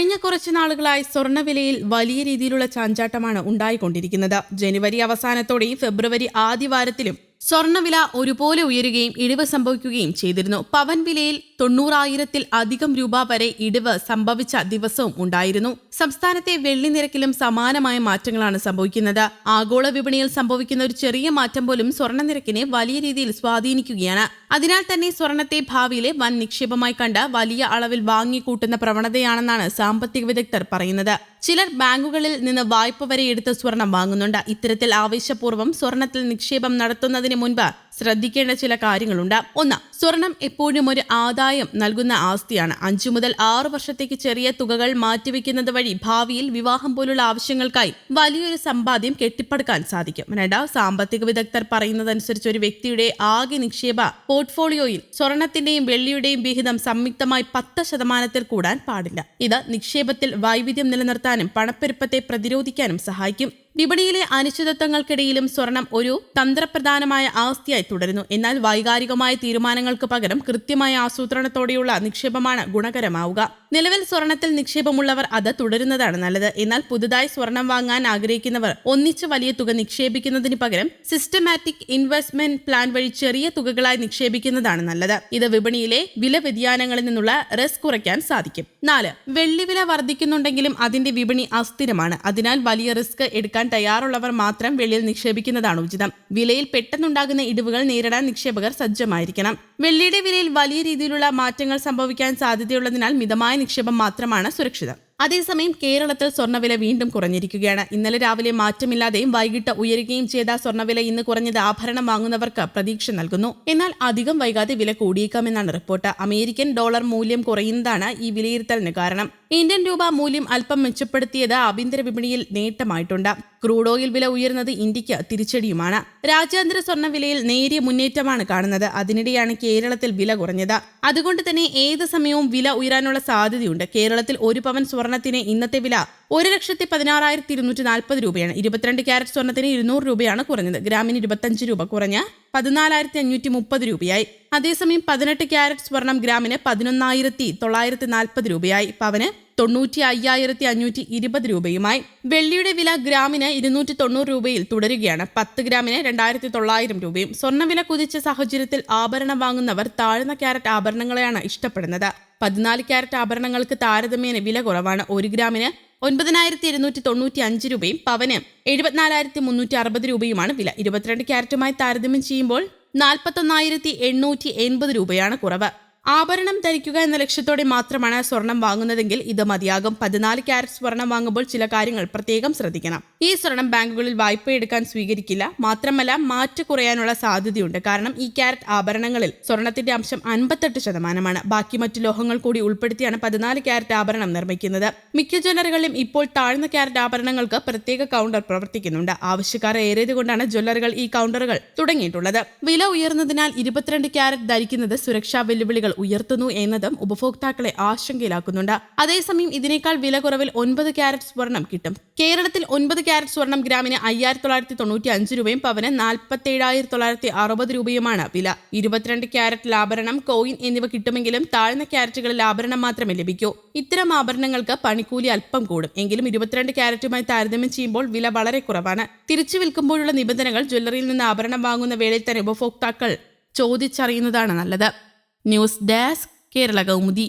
കഴിഞ്ഞ കുറച്ച് നാളുകളായി സ്വർണവിലയിൽ വലിയ രീതിയിലുള്ള ചാഞ്ചാട്ടമാണ് ഉണ്ടായിക്കൊണ്ടിരിക്കുന്നത്. ജനുവരി അവസാനത്തോടെയും ഫെബ്രുവരി ആദ്യവാരത്തിലും സ്വർണവില ഒരുപോലെ ഉയരുകയും ഇടിവ് സംഭവിക്കുകയും ചെയ്തിരുന്നു. പവൻ വിലയിൽ തൊണ്ണൂറായിരത്തിൽ അധികം രൂപ വരെ ഇടിവ് സംഭവിച്ച ദിവസവും ഉണ്ടായിരുന്നു. സംസ്ഥാനത്തെ വെള്ളി നിരക്കിലും സമാനമായ മാറ്റങ്ങളാണ് സംഭവിക്കുന്നത്. ആഗോള വിപണിയിൽ സംഭവിക്കുന്ന ഒരു ചെറിയ മാറ്റം പോലും സ്വർണ നിരക്കിനെ വലിയ രീതിയിൽ സ്വാധീനിക്കുകയാണ്. അതിനാൽ തന്നെ സ്വർണത്തെ ഭാവിയിലെ വൻ നിക്ഷേപമായി കണ്ട് വലിയ അളവിൽ വാങ്ങിക്കൂട്ടുന്ന പ്രവണതയാണെന്നാണ് സാമ്പത്തിക വിദഗ്ധർ പറയുന്നത്. ചിലർ ബാങ്കുകളിൽ നിന്ന് വായ്പ വരെ എടുത്ത് സ്വർണം വാങ്ങുന്നുണ്ട്. ഇത്തരത്തിൽ ആവേശപൂർവം സ്വർണത്തിൽ നിക്ഷേപം നടത്തുന്നതിന് മുൻപ് ശ്രദ്ധിക്കേണ്ട ചില കാര്യങ്ങളുണ്ട്. ഒന്ന് സ്വർണം എപ്പോഴും ഒരു ആദായം നൽകുന്ന ആസ്തിയാണ്. അഞ്ചു മുതൽ ആറ് വർഷത്തേക്ക് ചെറിയ തുകകൾ മാറ്റിവെക്കുന്നത് വഴി ഭാവിയിൽ വിവാഹം പോലുള്ള ആവശ്യങ്ങൾക്കായി വലിയൊരു സമ്പാദ്യം കെട്ടിപ്പടുക്കാൻ സാധിക്കും. രണ്ട് സാമ്പത്തിക വിദഗ്ധർ പറയുന്നതനുസരിച്ച് ഒരു വ്യക്തിയുടെ ആകെ നിക്ഷേപ പോർട്ട്ഫോളിയോയിൽ സ്വർണത്തിന്റെയും വെള്ളിയുടെയും വിഹിതം സംയുക്തമായി പത്ത് ശതമാനത്തിൽ കൂടാൻ പാടില്ല. ഇത് നിക്ഷേപത്തിൽ വൈവിധ്യം നിലനിർത്താനും പണപ്പെരുപ്പത്തെ പ്രതിരോധിക്കാനും സഹായിക്കും. വിപണിയിലെ അനിശ്ചിതത്വങ്ങൾക്കിടയിലും സ്വർണം ഒരു തന്ത്രപ്രധാനമായ ആസ്തിയായി തുടരുന്നു. എന്നാൽ വൈകാരികമായ തീരുമാനങ്ങൾക്ക് പകരം കൃത്യമായ ആസൂത്രണത്തോടെയുള്ള നിക്ഷേപമാണ് ഗുണകരമാവുക. നിലവിൽ സ്വർണത്തിൽ നിക്ഷേപമുള്ളവർ അത് തുടരുന്നതാണ് നല്ലത്. എന്നാൽ പുതുതായി സ്വർണം വാങ്ങാൻ ആഗ്രഹിക്കുന്നവർ ഒന്നിച്ച് വലിയ തുക നിക്ഷേപിക്കുന്നതിന് പകരം സിസ്റ്റമാറ്റിക് ഇൻവെസ്റ്റ്മെന്റ് പ്ലാൻ വഴി ചെറിയ തുകകളായി നിക്ഷേപിക്കുന്നതാണ് നല്ലത്. ഇത് വിപണിയിലെ വില വ്യതിയാനങ്ങളിൽ നിന്നുള്ള റിസ്ക് കുറയ്ക്കാൻ സാധിക്കും. നാല് വെള്ളി വില വർദ്ധിക്കുന്നുണ്ടെങ്കിലും അതിന്റെ വിപണി അസ്ഥിരമാണ്. അതിനാൽ വലിയ റിസ്ക് എടുക്കാൻ തയ്യാറുള്ളവർ മാത്രം വെള്ളിയിൽ നിക്ഷേപിക്കുന്നതാണ് ഉചിതം. വിലയിൽ പെട്ടെന്നുണ്ടാകുന്ന ഇടിവുകൾ നേരിടാൻ നിക്ഷേപകർ സജ്ജമായിരിക്കണം. വെള്ളിയുടെ വിലയിൽ വലിയ രീതിയിലുള്ള മാറ്റങ്ങൾ സംഭവിക്കാൻ സാധ്യതയുള്ളതിനാൽ മിതമായ നിക്ഷേപം മാത്രമാണ് സുരക്ഷിതം. അതേസമയം കേരളത്തിൽ സ്വർണവില വീണ്ടും കുറഞ്ഞിരിക്കുകയാണ്. ഇന്നലെ രാവിലെ മാറ്റമില്ലാതെയും വൈകിട്ട് ഉയരുകയും ചെയ്ത സ്വർണവില ഇന്ന് കുറഞ്ഞത് ആഭരണം വാങ്ങുന്നവർക്ക് പ്രതീക്ഷ നൽകുന്നു. എന്നാൽ അധികം വൈകാതെ വില കൂടിയേക്കാമെന്നാണ് റിപ്പോർട്ട്. അമേരിക്കൻ ഡോളർ മൂല്യം കുറയുന്നതാണ് ഈ വിലയിരുത്തലിന് കാരണം. ഇന്ത്യൻ രൂപ മൂല്യം അല്പം മെച്ചപ്പെടുത്തിയത് ആഭ്യന്തര വിപണിയിൽ നേട്ടമായിട്ടുണ്ട്. ക്രൂഡ് ഓയിൽ വില ഉയർന്നത് ഇന്ത്യയ്ക്ക് തിരിച്ചടിയുമാണ്. രാജ്യാന്തര സ്വർണവിലയിൽ നേരിയ മുന്നേറ്റമാണ് കാണുന്നത്. അതിനിടെയാണ് കേരളത്തിൽ വില കുറഞ്ഞത്. അതുകൊണ്ട് തന്നെ ഏത് സമയവും വില ഉയരാനുള്ള സാധ്യതയുണ്ട്. കേരളത്തിൽ ഒരു പവൻ സ്വർണത്തിന് ഇന്നത്തെ വില ഒരു ലക്ഷത്തി പതിനാറായിരത്തി ഇരുന്നൂറ്റി നാൽപ്പത് രൂപയാണ്. ഇരുപത്തിരണ്ട് ക്യാരറ്റ് സ്വർണത്തിന് ഇരുന്നൂറ് രൂപയാണ് കുറഞ്ഞത്. ഗ്രാമിന് ഇരുപത്തഞ്ച് രൂപ കുറഞ്ഞ പതിനാലായിരത്തി അഞ്ഞൂറ്റി മുപ്പത് രൂപയായി. അതേസമയം പതിനെട്ട് ക്യാരറ്റ് സ്വർണം ഗ്രാമിന് പതിനൊന്നായിരത്തി തൊള്ളായിരത്തി നാൽപ്പത് രൂപയായി. പവന് തൊണ്ണൂറ്റി അയ്യായിരത്തി അഞ്ഞൂറ്റി ഇരുപത് രൂപയുമായി. വെള്ളിയുടെ വില ഗ്രാമിന് ഇരുന്നൂറ്റി തൊണ്ണൂറ് രൂപയിൽ തുടരുകയാണ്. പത്ത് ഗ്രാമിന് രണ്ടായിരത്തി തൊള്ളായിരം രൂപയും. സ്വർണവില കുതിച്ച സാഹചര്യത്തിൽ ആഭരണം വാങ്ങുന്നവർ താഴ്ന്ന ക്യാരറ്റ് ആഭരണങ്ങളെയാണ് ഇഷ്ടപ്പെടുന്നത്. പതിനാല് ക്യാരറ്റ് ആഭരണങ്ങൾക്ക് താരതമ്യേന വില കുറവാണ്. ഒരു ഗ്രാമിന് ഒൻപതിനായിരത്തി ഇരുന്നൂറ്റി തൊണ്ണൂറ്റി അഞ്ച് രൂപയും പവന് എഴുപത്തിനാലായിരത്തി മുന്നൂറ്റി അറുപത് രൂപയുമാണ് വില. ഇരുപത്തിരണ്ട് ക്യാരറ്റുമായി താരതമ്യം ചെയ്യുമ്പോൾ നാൽപ്പത്തൊന്നായിരത്തി എണ്ണൂറ്റി എൺപത് രൂപയാണ് കുറവ്. ആഭരണം ധരിക്കുക എന്ന ലക്ഷ്യത്തോടെ മാത്രമാണ് സ്വർണം വാങ്ങുന്നതെങ്കിൽ ഇത് മതിയാകും. പതിനാല് ക്യാരറ്റ് സ്വർണം വാങ്ങുമ്പോൾ ചില കാര്യങ്ങൾ പ്രത്യേകം ശ്രദ്ധിക്കണം. ഈ സ്വർണം ബാങ്കുകളിൽ വായ്പ എടുക്കാൻ സ്വീകരിക്കില്ല. മാത്രമല്ല മാറ്റ് കുറയാനുള്ള സാധ്യതയുണ്ട്. കാരണം ഈ ക്യാരറ്റ് ആഭരണങ്ങളിൽ സ്വർണത്തിന്റെ അംശം അൻപത്തെട്ട് ശതമാനമാണ്. ബാക്കി മറ്റു ലോഹങ്ങൾ കൂടി ഉൾപ്പെടുത്തിയാണ് പതിനാല് ക്യാരറ്റ് ആഭരണം നിർമ്മിക്കുന്നത്. മിക്ക ജ്വല്ലറികളിലും ഇപ്പോൾ താഴ്ന്ന ക്യാരറ്റ് ആഭരണങ്ങൾക്ക് പ്രത്യേക കൗണ്ടർ പ്രവർത്തിക്കുന്നുണ്ട്. ആവശ്യക്കാർ ഏറിയതുകൊണ്ടാണ് ജ്വല്ലറികൾ ഈ കൗണ്ടറുകൾ തുടങ്ങിയിട്ടുള്ളത്. വില ഉയർന്നതിനാൽ ഇരുപത്തിരണ്ട് ക്യാരറ്റ് ധരിക്കുന്നത് സുരക്ഷാ വെല്ലുവിളികൾ ഉയർത്തുന്നു എന്നതും ഉപഭോക്താക്കളെ ആശങ്കയിലാക്കുന്നുണ്ട്. അതേസമയം ഇതിനേക്കാൾ വില കുറവിൽ ഒൻപത് ക്യാരറ്റ് സ്വർണം കിട്ടും. കേരളത്തിൽ ഒൻപത് ക്യാരറ്റ് സ്വർണം ഗ്രാമിന് അയ്യായിരത്തി തൊള്ളായിരത്തി തൊണ്ണൂറ്റി അഞ്ച് രൂപയും പവന് നാൽപ്പത്തി ഏഴായിരത്തി തൊള്ളായിരത്തി അറുപത് രൂപയുമാണ്. വില ഇരുപത്തിരണ്ട് ക്യാരറ്റ് ആഭരണം കോയിൻ എന്നിവ കിട്ടുമെങ്കിലും താഴ്ന്ന ക്യാരറ്റുകളിൽ ആഭരണം മാത്രമേ ലഭിക്കൂ. ഇത്തരം ആഭരണങ്ങൾക്ക് പണിക്കൂലി അല്പം കൂടും. എങ്കിലും ഇരുപത്തിരണ്ട് ക്യാരറ്റുമായി താരതമ്യം ചെയ്യുമ്പോൾ വില വളരെ കുറവാണ്. തിരിച്ചു വിൽക്കുമ്പോഴുള്ള നിബന്ധനകൾ ജ്വല്ലറിയിൽ നിന്ന് ആഭരണം വാങ്ങുന്ന വേളയിൽ തന്നെ ഉപഭോക്താക്കൾ ചോദിച്ചറിയുന്നതാണ് നല്ലത്. News desk Kerala Kaumudi.